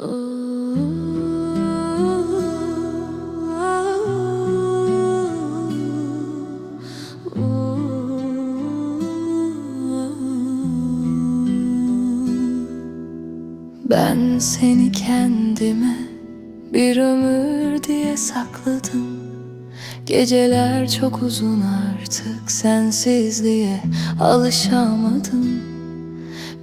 Ben seni kendime bir ömür diye sakladım. Geceler çok uzun artık sensizliğe alışamadım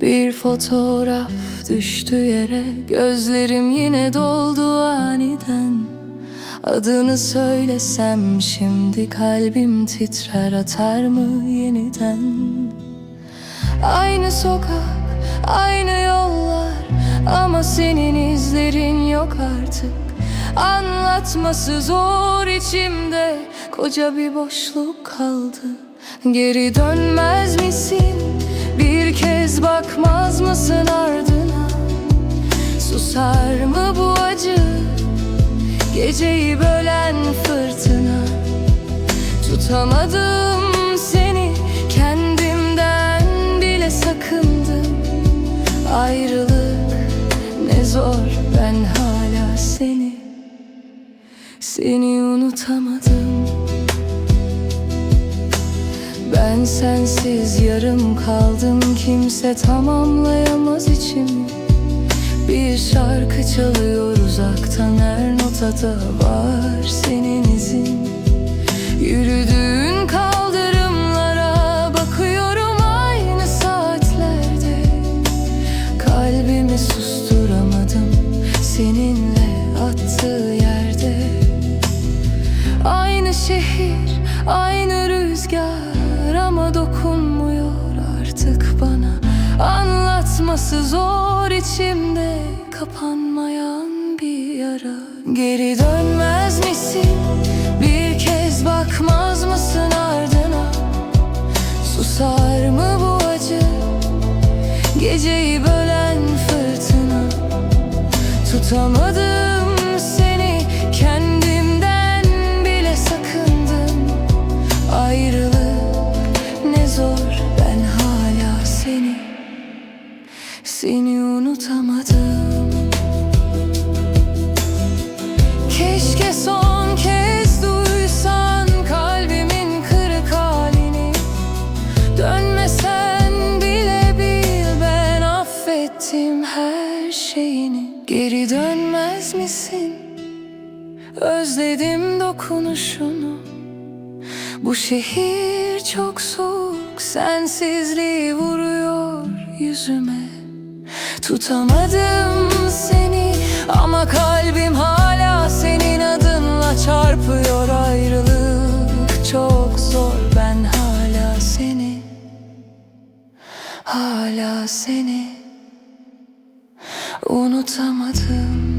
Bir fotoğraf düştü yere gözlerim yine doldu aniden. Adını söylesem şimdi kalbim titrer atar mı yeniden? Aynı sokak, aynı yollar Ama senin izlerin yok artık. Anlatması zor içimde Koca bir boşluk kaldı. Geri dönmez misin? Kez bakmaz mısın ardına? Susar mı bu acı? Geceyi bölen fırtına Tutamadım seni kendimden bile sakındım Ayrılık ne zor ben hala seni Seni unutamadım Ben sensiz yarım kaldım kimse tamamlayamaz içimi. Bir şarkı çalıyor uzaktan her notada var senin izin. Yürüdüğün kaldırımlara bakıyorum aynı saatlerde. Kalbimi susturamadım seninle attığı yerde. Aynı şehir, aynı rüzgar ama dokunmuyor artık bana Anlatması zor içimde kapanmayan bir yara Geri dönmez misin? Bir kez bakmaz mısın ardına? Susar mı bu acı? Geceyi bölen fırtına Tutamadım Seni unutamadım. Keşke son kez duysan kalbimin kırık halini. Dönmesen bile bil ben affettim her şeyini. Geri dönmez misin? Özledim dokunuşunu. Bu şehir çok soğuk Sensizliği vuruyor yüzüme Tutamadım seni Ama kalbim hala senin adınla çarpıyor Ayrılık. Çok zor Ben hala seni Hala seni Unutamadım